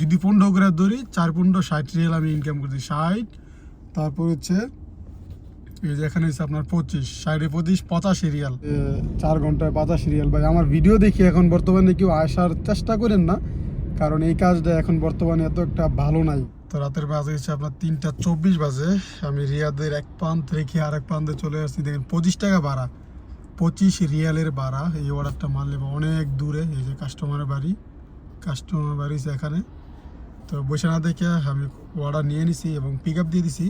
যদি পনেরো করে ধরি চার পনেরো ষাট রিয়াল আমি ইনকাম করছি ষাট। তারপর হচ্ছে এই যে এখানে হচ্ছে আপনার পঁচিশ ষাটে পঁচিশ পঁচাশি রিয়াল চার ঘন্টায় পঁচাশি রিয়াল ভাই আমার ভিডিও দেখি এখন বর্তমানে কেউ আসার চেষ্টা করেন না কারণ এই কাজটা এখন বর্তমানে এত একটা ভালো নাই। তো রাতের বাজে হচ্ছে আপনার তিনটা চব্বিশ বাজে আমি রিয়াদের এক প্রান্ত রেখে আরেক প্রান্তে চলে আসছি। দেখেন পঁচিশ টাকা ভাড়া। পঁচিশ রিয়ালের ভাড়া এই অর্ডারটা মারলে অনেক দূরে এই যে কাস্টমারের বাড়ি কাস্টমার বাড়ি এখানে। তো বসে না দেখে আমি অর্ডার নিয়ে নিছি এবং পিক আপ দিয়ে দিছি।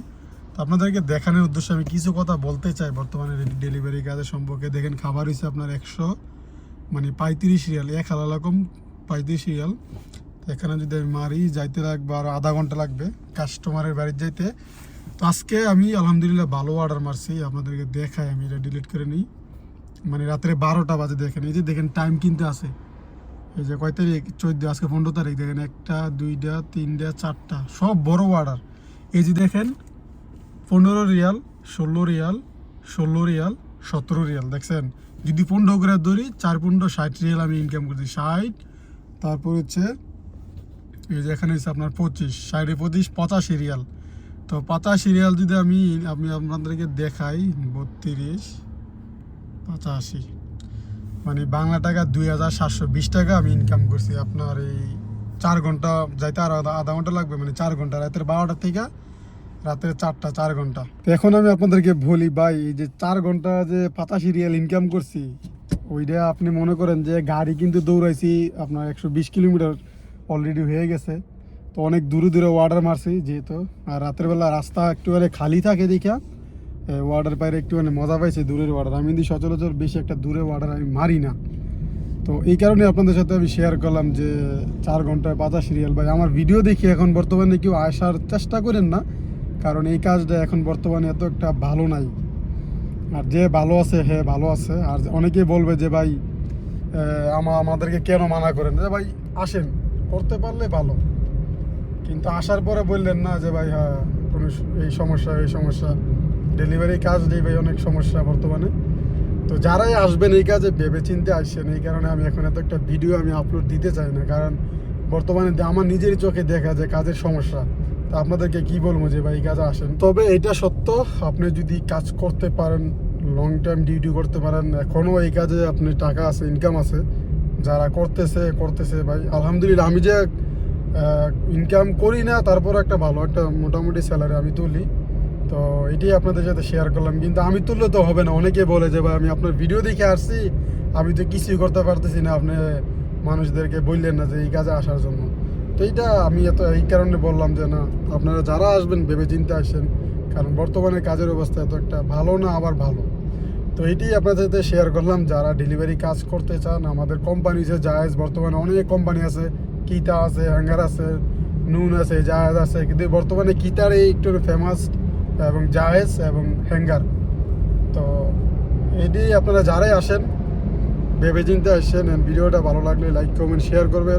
তো আপনাদেরকে দেখানোর উদ্দেশ্যে আমি কিছু কথা বলতে চাই বর্তমানে ডেলিভারি কাজের সম্পর্কে। দেখেন খাবার হয়েছে আপনার একশো মানে পঁয়ত্রিশ রিয়াল, এক হাজার রকম পঁয়ত্রিশ রিয়াল। এখানে যদি আমি মারি, যাইতে লাগবে আরও আধা ঘণ্টা লাগবে কাস্টমারের বাড়ির যাইতে। তো আজকে আমি আলহামদুলিল্লাহ ভালো অর্ডার মারছি, আপনাদেরকে দেখাই, আমি এটা ডিলিট করে নিই। মানে রাত্রে বারোটা বাজে দেখেন, এই যে দেখেন টাইম কিনতে আছে এই যে কয় তারিখ? চোদ্দ, আজকে পনেরো তারিখ, দেখেন একটা, দুইটা, তিনটা, চারটা, সব বড় অর্ডার এই যে দেখেন, পনেরো রিয়াল, ষোলো রিয়াল ষোলো রিয়াল, সতেরো রিয়াল, দেখছেন? যদি পনেরো করে ধরি, চার, পনেরো, ষাট রিয়াল আমি ইনকাম করছি, ষাট। তারপর হচ্ছে, এই যে এখানে হচ্ছে আপনার পঁচিশ, ষাটে পঁচিশ, পঁচাশি রিয়াল। তো পঁচাশি রিয়াল যদি আমি আমি আপনাদেরকে দেখাই, বত্রিশ, পঁচাশি। মানে বাংলা টাকা দুই হাজার সাতশো বিশ টাকা আমি ইনকাম করছি। আপনার এই চার ঘণ্টা যাইতে আর আধা ঘণ্টা লাগবে মানে চার ঘণ্টা। রাতের বারোটা থেকে রাতের চারটা, চার ঘণ্টা। তো এখন আমি আপনাদেরকে বলি, ভাই যে চার ঘণ্টা যে পঁচাশি রিয়াল ইনকাম করছি, ওইটা আপনি মনে করেন যে গাড়ি কিন্তু দৌড়াইছি, আপনার একশো বিশ কিলোমিটার অলরেডি হয়ে গেছে। তো অনেক দূরে দূরে ওয়ার্ডার মারছি, যেহেতু। আর রাতের বেলা রাস্তা একটুখানি খালি থাকে দেখা ওয়ার্ডার বাইরে একটুখানি মজা পাইছে দূরের ওয়ার্ডার আমি কিন্তু সচরাচর বেশি একটা দূরে ওয়ার্ডার আমি মারি না। তো এই কারণে আপনাদের সাথে আমি শেয়ার করলাম যে, চার ঘন্টায় বাতাস সিরিয়াল ভাই, আমার ভিডিও দেখি এখন বর্তমানে কেউ আসার চেষ্টা করেন না, কারণ এই কাজটা এখন বর্তমানে এত একটা ভালো নাই। আর যে ভালো আছে হ্যাঁ ভালো আছে। আর অনেকেই বলবে যে, ভাই আমা, আমাদেরকে কেন মানা করেন? যে, ভাই, আসেন, করতে পারলে ভালো। কিন্তু আসার পরে বললেন না যে, ভাই হ্যাঁ কোনো এই সমস্যা এই সমস্যা। ডেলিভারি কাজ নেই ভাই, অনেক সমস্যা বর্তমানে। তো যারাই আসবেন এই কাজে ভেবে চিনতে আসছেন। এই কারণে আমি এখন এত একটা ভিডিও আমি আপলোড দিতে চাই না, কারণ বর্তমানে আমার নিজের চোখে দেখা যায় কাজের সমস্যা। তো আপনাদেরকে কি বলব যে, ভাই কাজে আসেন। তবে এটা সত্য, আপনি যদি কাজ করতে পারেন লং টাইম ডিউটি করতে পারেন এখনও এই কাজে আপনি টাকা আছে ইনকাম আছে, যারা করতেছে করতেছে, ভাই, আলহামদুলিল্লাহ, আমি যে ইনকাম করি না তারপর একটা ভালো, একটা মোটামুটি স্যালারি আমি তুলি। তো এটাই আপনাদের সাথে শেয়ার করলাম। কিন্তু আমি তুললে তো হবে না। অনেকে বলে যে, ভাই, আমি আপনার ভিডিও দেখে আসছি। আমি তো কিছুই করতে পারতেছি না। আপনি মানুষদেরকে বললেন না যে, এই কাজে আসার জন্য। তো এইটা আমি এত, এই কারণে বললাম যে, না, আপনারা যারা আসবেন, ভেবে চিন্তে আসেন। কারণ বর্তমানে কাজের অবস্থা এত একটা ভালো না, আবার ভালো। তো এটাই আপনাদের সাথে শেয়ার করলাম। যারা ডেলিভারি কাজ করতে চান, আমাদের কোম্পানি যে জায়েজ, বর্তমানে অনেক কোম্পানি আছে। কিতা আছে হ্যাঙ্গার আছে, নুন আছে, জায়েজ আছে। কিন্তু বর্তমানে কিতার এই একটু ফেমাস এবং জায়েজ এবং হ্যাঙ্গার তো এটি আপনারা যারাই আসেন ভেবে চিন্তে আসছেন ভিডিওটা ভালো লাগলে লাইক কমেন্ট শেয়ার করবেন।